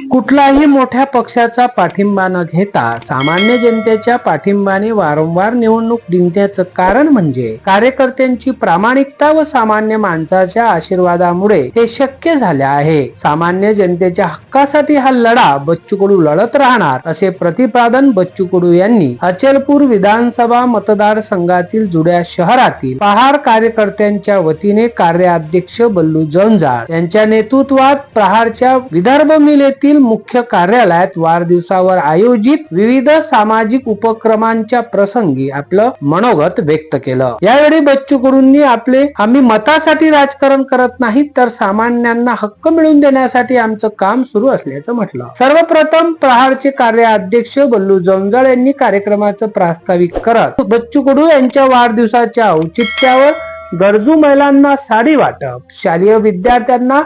कुठलाही मोठ्या पक्षाचा पाठिंबा न घेता सामान्य जनतेच्या पाठिंबाने वारंवार निवडणूक जिंकण्याचं कारण म्हणजे कार्यकर्त्यांची प्रामाणिकता व सामान्य माणसाच्या आशीर्वादामुळे हे शक्य झाले आहे. सामान्य जनतेच्या हक्कासाठी हा लढा बच्चू कडू लढत राहणार असे प्रतिपादन बच्चू कडू यांनी अचलपूर विधानसभा मतदारसंघातील जुड्या शहरातील पहाड कार्यकर्त्यांच्या वतीने कार्याध्यक्ष बल्लू जंजाळ यांच्या नेतृत्वात प्रहारच्या विदर्भ मिल येथील मुख्य कार्यालयात वाढदिवसावर आयोजित विविध सामाजिक उपक्रमांच्या प्रसंगी आपलं मनोगत व्यक्त केलं. यावेळी बच्चू कडूंनी आपले आम्ही मतासाठी राजकारण करत नाही तर सामान्यांना हक्क मिळवून देण्यासाठी आमचं काम सुरू असल्याचं म्हटलं. सर्वप्रथम प्रहारचे कार्याध्यक्ष बल्लू जंजाळ यांनी कार्यक्रमाचं प्रास्ताविक करत बच्चू कडू यांच्या वाढदिवसाच्या औचित्यावर गरजू महिलांना साडी वाटप शालेय विद्यार्थ्यांना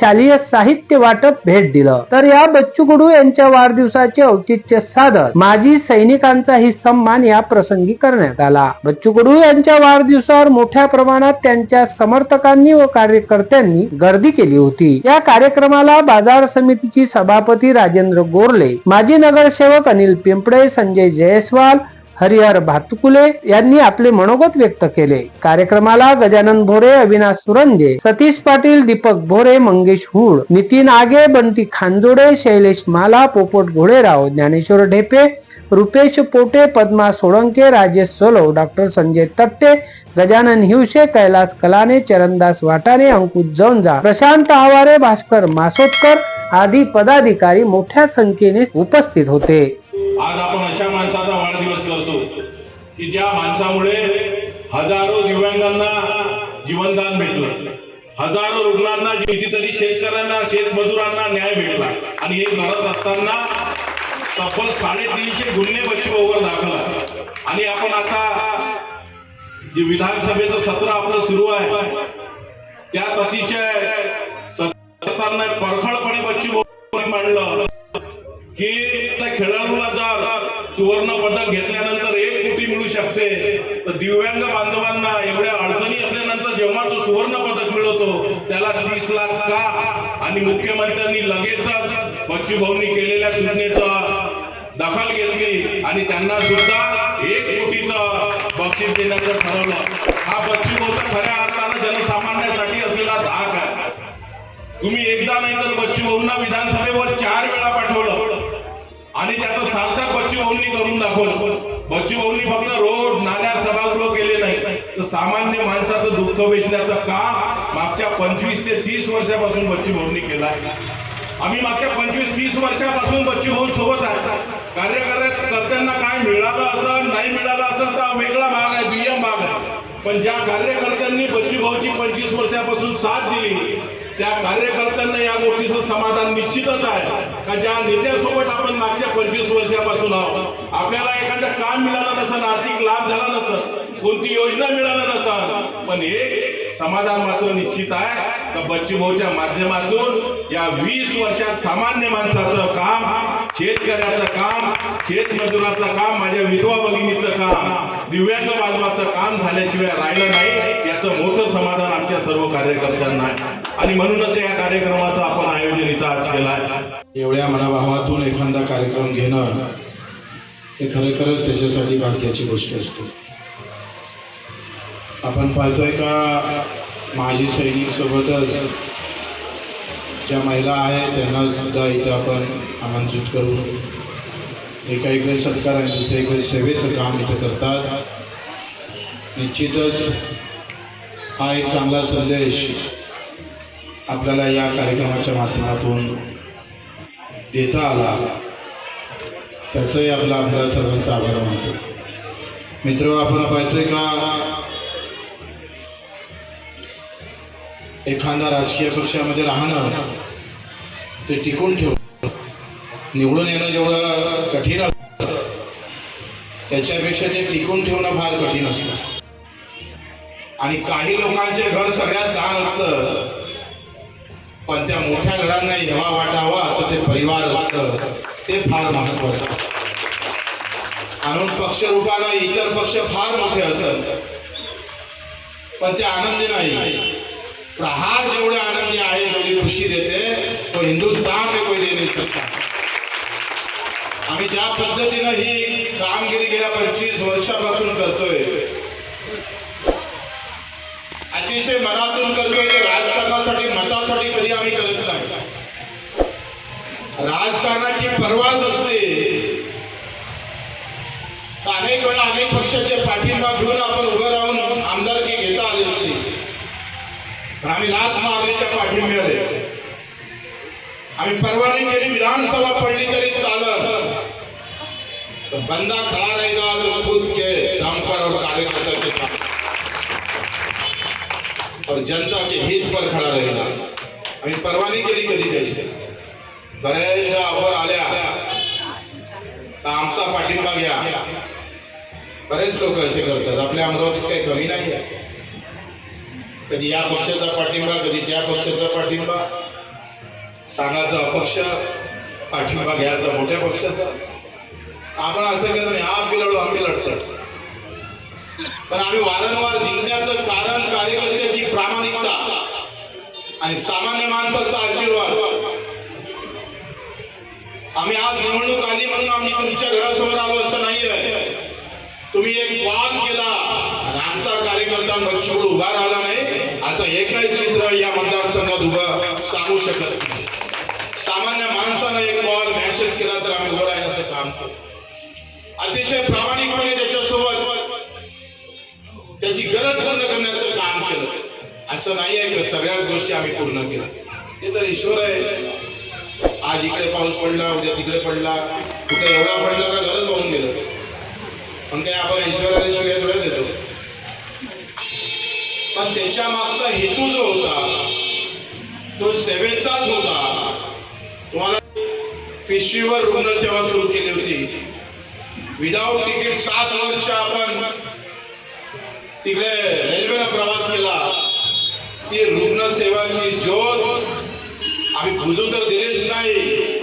शालेय साहित्य वाटप भेट दिलं. तर या बच्चू कडू यांच्या वाढदिवसाचे औचित्य साधत माजी सैनिकांचाही सन्मान या प्रसंगी करण्यात आला. बच्चू कडू यांच्या वाढदिवसावर मोठ्या प्रमाणात त्यांच्या समर्थकांनी व कार्यकर्त्यांनी गर्दी केली होती. या कार्यक्रमाला बाजार समितीची सभापती राजेंद्र गोरले माजी नगरसेवक अनिल पिंपळे संजय जयस्वाल हरिहर भातुकुले यांनी आपले मनोगत व्यक्त केले. कार्यक्रमाला गजानन भोरे अविनाश सुरंजे सतीश पाटील दीपक भोरे मंगेश हुड नितीन आगे बंटी खांजोडे शैलेश माला पोपट घोडेराव ज्ञानेश्वर ढेपे रुपेश पोटे पद्मा सोळंके राजेश सोलो डॉक्टर संजय तट्टे गजानन हिवशे कैलास कलाने चरणदास वाटाणे अंकुश जवंजा प्रशांत आवारे भास्कर मासोदकर आदी पदाधिकारी मोठ्या संख्येने उपस्थित होते. आज आपण अशा माणसाचा की ज्या माणसामुळे हजारो दिव्यांगांना जीवनदान भेटलं हजारो रुग्णांना कितीतरी शेतकऱ्यांना शेतमजुरांना न्याय भेटला आणि हे करत असताना तब्बल साडेतीनशे गुन्हे बच्चूभाऊवर दाखल आहे. आणि आपण आता जे विधानसभेचं सत्र आपलं सुरू आहे त्यात अतिशय सत्तांना परखडपणे बच्चूभाऊ मांडलं की त्या खेळाडूला जर सुवर्ण पदक घेतल्यानंतर मिळू शकते. तर दिव्यांग बांधवांना एवढ्या अडचणी असल्यानंतर जेव्हा तो सुवर्ण पदक मिळवतो त्याला तीस लाख का? आणि मुख्यमंत्र्यांनी लगेचच बच्चूभाऊनी केलेल्या सूचनेचा दखल घेतली आणि त्यांना सुद्धा एक कोटीचं बक्षीस देण्याचं ठरवलं. हा बच्चूभाऊचा खऱ्या अर्थानं जनसामान्यासाठी असलेला धाक आहे. तुम्ही एकदा नाही तर बच्चूभाऊंना विधानसभेवर चार वेळा पाठवलं. आणि त्याचं सार्थक बच्चूभाऊंनी करून दाखवलं. बच्चू फक्त रोड नाल्या सभागृह केले नाही. तर सामान्य माणसाचं दुःख वेचण्याचं काम मागच्या पंचवीस ते तीस वर्षापासून बच्ची भाऊंनी केलं आहे. आम्ही मागच्या पंचवीस तीस वर्षापासून बच्ची भाऊ सोबत आहे. कार्यकर्त्यांना काय मिळालं असं नाही मिळालं असं तर वेगळा भाग आहे दुय्यम भाग आहे. पण ज्या कार्यकर्त्यांनी बच्ची भाऊची पंचवीस वर्षापासून साथ दिली त्या कार्यकर्त्यांना या गोष्टीचं समाधान निश्चितच आहे. का ज्या नेत्यासोबत आपण मागच्या पंचवीस वर्षापासून आहोत. आपल्याला एखादं काम मिळालं नसेल आर्थिक लाभ झाला नसेल कोणती योजना मिळालं नसेल पण हे समाधान मात्र निश्चित आहे का बच्ची भाऊच्या माध्यमातून या वीस वर्षात सामान्य माणसाचं काम शेतकऱ्याचं काम शेतमजुराचं काम माझ्या विधवा भगिनीचं काम दिव्यांग बांधवाचं काम झाल्याशिवाय राहिलं नाही याचं मोठं समाधान आमच्या सर्व कार्यकर्त्यांना आहे. आणि म्हणूनच या कार्यक्रमाचं आपण आयोजन इथं आज केलं आहे. एवढ्या मनाभावातून एखादा कार्यक्रम घेणं हे खरोखरच त्याच्यासाठी भाग्याची गोष्ट असते. आपण पाहतोय का माजी सैनिक सोबतच ज्या महिला आहेत त्यांना सुद्धा इथं आपण आमंत्रित करून एका इकडे सत्कार आणि दुसऱ्या इकडे सेवेचं काम इथं करतात. निश्चितच हा एक चांगला संदेश आपल्याला या कार्यक्रमाच्या माध्यमातून देता आला. त्याचंही आपला आपल्या सर्वांचा आभार मानतो. मित्र आपण पाहतोय का? एखादा राजकीय पक्षामध्ये राहणं ते टिकून ठेव निवडून येणं जेवढं कठीण असतं त्याच्यापेक्षा ते टिकून ठेवणं फार कठीण असतं. आणि काही लोकांचे घर सगळ्यात लहान असतं. पण त्या मोठ्या घरांना हेवा वाटावा असं ते परिवार असतं ते फार महत्वाचं म्हणून पक्ष रूपानं इतर पक्ष फार मोठे असत. पण ते आनंदी नाही. प्रहार जेवढे आनंदी आहे जेवढी खुशी देते. तो हिंदुस्थान में देणे दे आम्ही ज्या पद्धतीनं ही कामगिरी गेल्या पंचवीस वर्षापासून करतोय अतिशय मनातून करतोय ते राजकारणासाठी मतासाठी कधी आम्ही करत नाही. राजकारणाची परवाच असते. तर अनेक वेळा अनेक पक्षाचे पाठिंबा घेऊन आपण उभं राहून आमदारकी घेता आली असते. पण आम्ही लात मारली त्या पाठिंब्याने आम्ही परवानगी केली विधानसभा पडली तरी चालत. तो बंदा खड़ा रहेगा तो खुद के दम पर और कार्यकर्ता के दम और जनता के हित पर खड़ा रहेगा। आम्ही परवानगी केली कधी त्याची बऱ्याचशा ऑफर आल्या तर आमचा पाठिंबा घ्या बरेच लोक असे करतात आपल्या अमरावतीत काही कमी नाही आहे कधी या पक्षाचा पाठिंबा कधी त्या पक्षाचा पाठिंबा सांगायचा अपक्ष पाठिंबा घ्यायचा मोठ्या पक्षाचा। आपण असं करत नाही. आप बी लढू आम्ही लढतो पण आम्ही वारंवार जिंकण्याचं कारण कार्यकर्त्याची प्रामाणिकता आणि सामान्य माणसाचा आशीर्वाद. आम्ही आज निवडणूक आली म्हणून आम्ही तुमच्या घरासमोर आलो असं नाही आहे तुम्ही एक वाद केला आणि आमचा कार्यकर्ता मच्छूड उभा राहिला नाही असं एकही चित्र या मतदारसंघात उभं सांगू शकत नाही. सामान्य माणसानं एक वाद मेसेज केला तर आम्ही उभं अतिशय प्रामाणिकपणे त्याच्यासोबत त्याची गरज पूर्ण करण्याचं काम केलं. असं नाही आहे की सगळ्याच गोष्टी आम्ही पूर्ण केल्या. ते तर ईश्वर आहे. आज इकडे पाऊस पडला उद्या तिकडे पडला. कुठे एवढा पडला का गरज वाहून गेलं. पण काय आपण ईश्वराने शिवाय थोड्या देतो. पण त्याच्या मागचा हेतू जो होता तो सेवेचाच होता. तुम्हाला पिशवीवर रुग्णसेवा सुरू केली होती. विदाऊट तिकीट सात वर्ष आपण तिकडे रेल्वेनं प्रवास केला. ती रुग्णसेवाची ज्योत आम्ही बुजू तर दिलेच नाही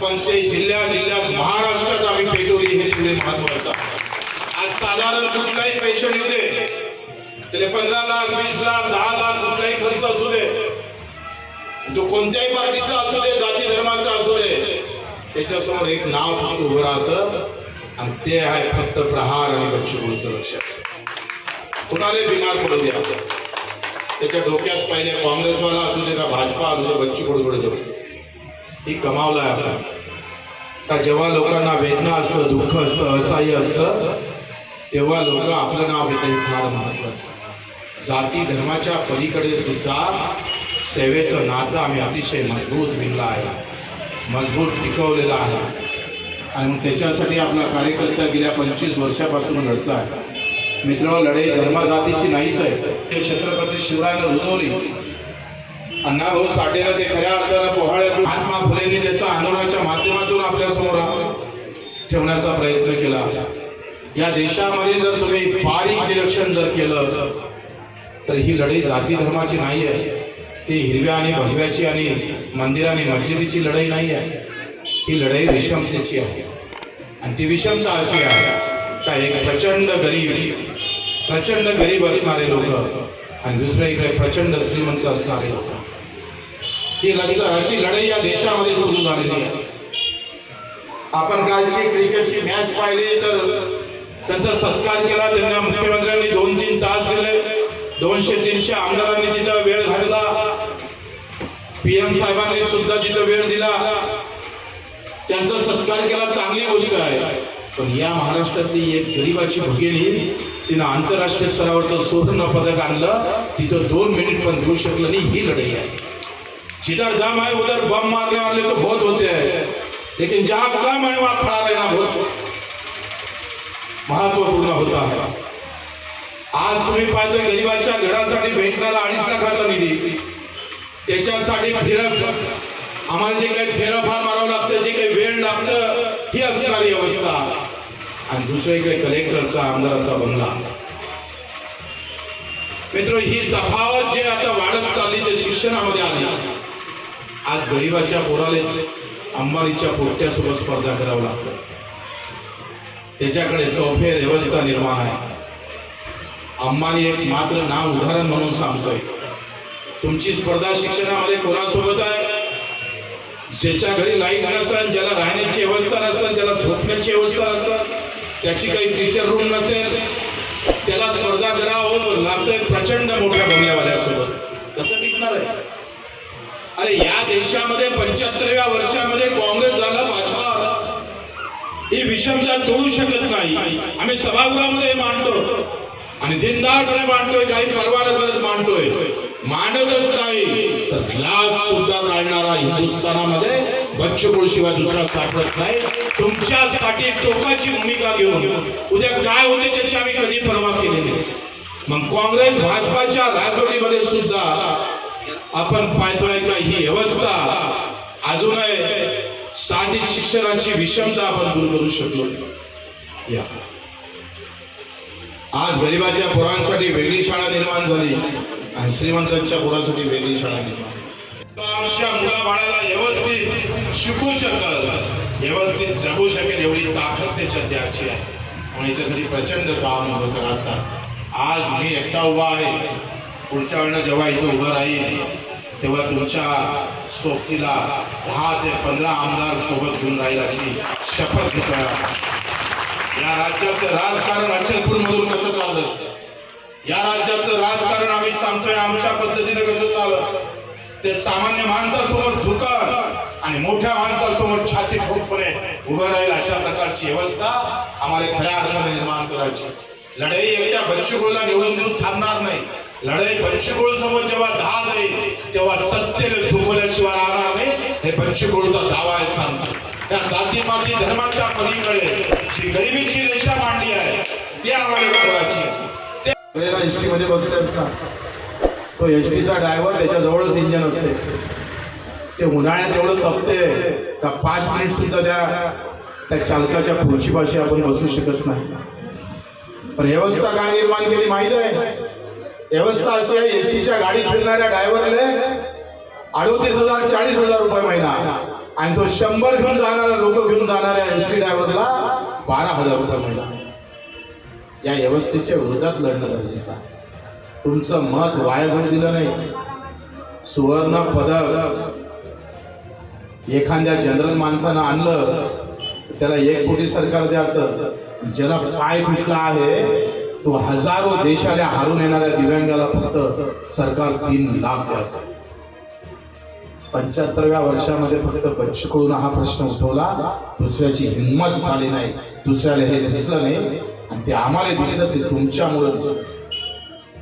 पण ते जिल्ह्या जिल्ह्यात महाराष्ट्रात आम्ही पेटवली हे तिकडे महत्वाचं आज साधारण कुठलाही पैसे येऊ दे. त्याला पंधरा लाख वीस लाख दहा लाख कुठलाही खर्च असू दे. तो कोणत्याही पार्टीचा असू दे जाती धर्माचा असू दे. त्याच्यासमोर एक नाव उभं राहतं. आणि ते आहे फक्त प्रहार आणि बच्चूकडूचं लक्ष कुणाला बिमार पडू द्या? त्याच्या डोक्यात पहिले काँग्रेसवाला असू दे का भाजपा असू दे बच्चू कडू जाऊ ही कमावलं आहे आपला का जेव्हा लोकांना वेदना असतं दुःख असतं असह्य असतं तेव्हा लोक आपलं नाव घेतं हे फार महत्वाचं जाती धर्माच्या पलीकडे सुद्धा सेवेचं नातं आम्ही अतिशय मजबूत विणलं आहे. मजबूत टिकवलेलं आहे. आणि मग त्याच्यासाठी आपला कार्यकर्ता गेल्या पंचवीस वर्षापासून लढतो आहे. मित्र लढाई धर्माजातीची नाहीच आहे ते छत्रपती शिवरायानं रुजवली. अण्णाभाऊ हो, साठेनं ते खऱ्या अर्थानं पोहाळ्यातून महात्मा फुलेंनी त्याच्या आंदोलनाच्या माध्यमातून आपल्यासमोर ठेवण्याचा प्रयत्न केला. या देशामध्ये जर तुम्ही बारीक निरीक्षण जर केलं तर ही लढाई जाती धर्माची नाही आहे ती हिरव्या आणि भगव्याची आणि मंदिर आणि मस्जिदीची लढाई नाही आहे ही लढाई विषमतेची आहे. आणि ती विषमता अशी आहे का एक प्रचंड गरीब प्रचंड गरीब असणारे लोक आणि दुसऱ्या इकडे प्रचंड श्रीमंत असणारे लोक. ही लढ अशी लढाई या देशामध्ये सुरू झालेली आहे. आपण कालची क्रिकेटची मॅच पाहिली तर त्यांचा सत्कार केला त्यांना मुख्यमंत्र्यांनी दोन तीन तास दिले. दोनशे तीनशे आमदारांनी तिथं वेळ घालला पीएम साहेबांनी सुद्धा तिथं वेळ दिला. त्यांचा सत्कार केला चांगली गोष्ट आहे. पण या महाराष्ट्रातली एक गरीबाची भगिनी तिनं आंतरराष्ट्रीय स्तरावरचं सुवर्ण पदक आणलं तिथं दोन मिनिट पण देऊ शकलं नाही ही लढाई आहे. जिधर दम है उधर बम मारने वाले तो बहुत होते हैं. लेकिन जहां दम है वहां खड़ा रहना बहुत महत्त्वपूर्ण होता है. आज तुम्ही पाहतो गरिबाच्या घरासाठी भेटणारा अडीच लाखाचा निधी त्याच्यासाठी फिरत आम्हाला जे काही फेरफार मारावं लागतं जे काही वेळ लागतं ही असणारी अवस्था. आणि दुसऱ्या इकडे कलेक्टरचा आमदाराचा बंगला. मित्र ही तफावत जे आता वाढत चालली ते शिक्षणामध्ये आली. आज गरीबाच्या पोराले अंबानीच्या पोट्यासोबत स्पर्धा करावं लागतं. त्याच्याकडे चौफेर व्यवस्था निर्माण आहे. अंबानी एक मात्र नाव उदाहरण म्हणून सांगतोय. तुमची स्पर्धा शिक्षणामध्ये कोणासोबत आहे? ज्याच्या घरी लाइट नसेल ज्याला राहण्याची व्यवस्था नसेल ज्याला झोपण्याची व्यवस्था नसेल त्याची काही टीचर रूम नसेल त्याला स्पर्धा करावं लागतंय प्रचंड मोठ्या बंगल्यावाल्यासोबत. कसं टिकणार आहे? अरे या देशामध्ये पंच्याहत्तरव्या वर्षामध्ये काँग्रेस झाला भाजपा आला. ही विषमता तोडू शकत नाही. आम्ही सभागृहामध्ये मांडतो. आणि दिनदारपणे मांडतोय काही परवा न करत मांडतोय. मांडतच नाही. तर ग्लास सुद्धा काढणारा हिंदुस्थानामध्ये बच्चकोळ शिवाय दुसरा सापडत नाही. तुमच्यासाठी टोकाची भूमिका घेऊन उद्या काय होते त्याची आम्ही कधी परवा केली नाही. मग काँग्रेस भाजपाच्या राजवटीमध्ये सुद्धा आपण पाहतोय का ही व्यवस्था अजूनही साधी शिक्षणाची विषमता आपण दूर करू शकलो या. आज गरिबाच्या पोरांसाठी वेगळी शाळा निर्माण झाली. आणि श्रीमंतांच्या पोरासाठी वेगळी शाळा निर्माण झाली. आमच्या मुलाबाळाला व्यवस्थित शिकू शकल. व्यवस्थित जगू शकेल एवढी ताकद त्याच्यात द्यायची आहे. म्हणून याच्यासाठी प्रचंड काम उभं करायचं आज मी एकटा उभा आहे. पुढच्या वेळेला जेव्हा इथं उभं राहील तेव्हा तुमच्या सोबतीला दहा ते पंधरा आमदार सोबत घेऊन राहील अशी शपथ घेतोय. या राज्याचं राजकारण अचलपूरमधून कसं चाललं या राज्याचं राजकारण आम्ही सांगतोय आमच्या पद्धतीने कसं चाललं ते सामान्य माणसासमोर झुकत आणि मोठ्या माणसासमोर छाती ठोकपणे उभं राहील अशा प्रकारची व्यवस्था आम्हाला खऱ्या अर्थाने निर्माण करायची. लढाई एकट्या बच्चूकुळला निवडून देऊन थांबणार नाही. लढाई बच्चूकुळ समोर जेव्हा धा जाईल तेव्हा सत्तेने झुकवल्याशिवाय राहणार नाही. हे बच्चूकुळचा दावा आहे सांगतो. त्या जातीपाती धर्माच्या पलीकडे जी गरिबीची रेषा मांडली आहे ती आम्हाला एस टीमध्ये एसटी का? बसले तो एस टीचा ड्रायव्हर त्याच्याजवळच इंजन असते. ते उन्हाळ्यात एवढं तपते का पाच मिनिट सुद्धा त्या त्या चालकाच्या खुर्चीपाशी आपण बसू शकत नाही. पण व्यवस्था काय निर्माण केली माहिती आहे? व्यवस्था अशी आहे एसीच्या गाडी फिरणाऱ्या ड्रायव्हरने अडोतीस हजार चाळीस हजार रुपये महिना. आणि तो शंभर घेऊन जाणारा लोक घेऊन जाणाऱ्या एस टी ड्रायव्हरला बारा हजार रुपये महिना. या व्यवस्थेच्या विरोधात लढणं गरजेचं आहे. तुमचं मत वाया जाऊ दिलं नाही. सुवर्ण पदक एखाद्या जनरल माणसानं आणलं त्याला एक कोटी सरकार द्यायचं. ज्याला पाय फुटला आहे तो हजारो देशाला हारून येणाऱ्या दिव्यांगाला फक्त सरकार तीन लाख द्यायचं. पंच्याहत्तरव्या वर्षामध्ये फक्त बच्चूकडून हा प्रश्न उठवला. दुसऱ्याची हिंमत झाली नाही. दुसऱ्याला हे दिसलं नाही. आणि ते आम्हाला दिसलं ते तुमच्यामुळंच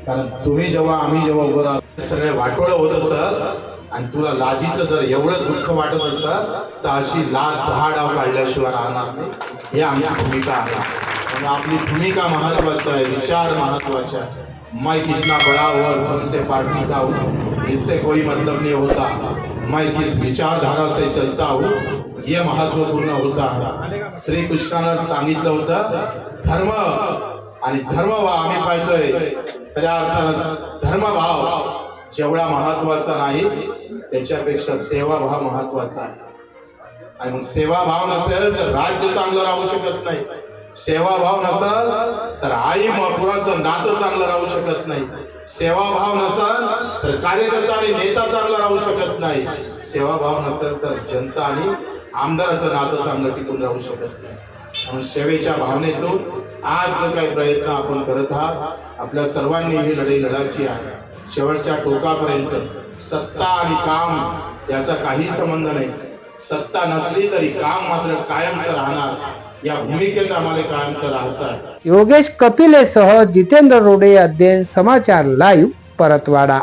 कारण तुम्ही जेव्हा आम्ही जेव्हा उभं राहतो सगळे वाटोळं होत असतात. आणि तुला लाजीचं जर एवढं दुःख वाटत असतं तर अशी लाज दहा डाव काढल्याशिवाय राहणार नाही. हे आमची भूमिका आहे. आणि आपली भूमिका महत्वाची आहे विचार महत्त्वाचा आहे. मैं कितना बड़ा हुआ और तुमसे पार्टी का हूँ इससे कोई मतलब नहीं होता. मैं किस विचारधारा से चलता हूँ ये महत्त्वपूर्ण होता. है श्री कृष्णानं सांगितलं होतं धर्म आणि धर्मभाव आम्ही पाहतोय खऱ्या अर्थानं धर्मभाव जेवढा महत्त्वाचा नाही त्याच्यापेक्षा सेवाभाव महत्त्वाचा आहे. आणि मग सेवाभाव नसेल तर राज्य चांगलं राहू शकत नाही. सेवाभाव नसेल तर आई पुराचं नातं चांगलं राहू शकत नाही. सेवाभाव नसेल तर कार्यकर्ता आणि नेता चांगला राहू शकत नाही. सेवाभाव नसेल तर जनता आणि आमदाराचं नातं चांगलं टिकून राहू शकत नाही. म्हणून सेवेच्या भावनेतून आज जो काही प्रयत्न आपण करत आहात आपल्या सर्वांनी ही लढाई लढायची आहे. शेवटच्या टोकापर्यंत सत्ता आणि काम याचा काही संबंध नाही. सत्ता नसली तरी काम मात्र कायमचं राहणार. या भूमिकेत आम्हाला कायमचं राहायचं आहे. योगेश कपिलेसह जितेंद्र रोडे अध्ययन समाचार लाईव्ह परतवाडा.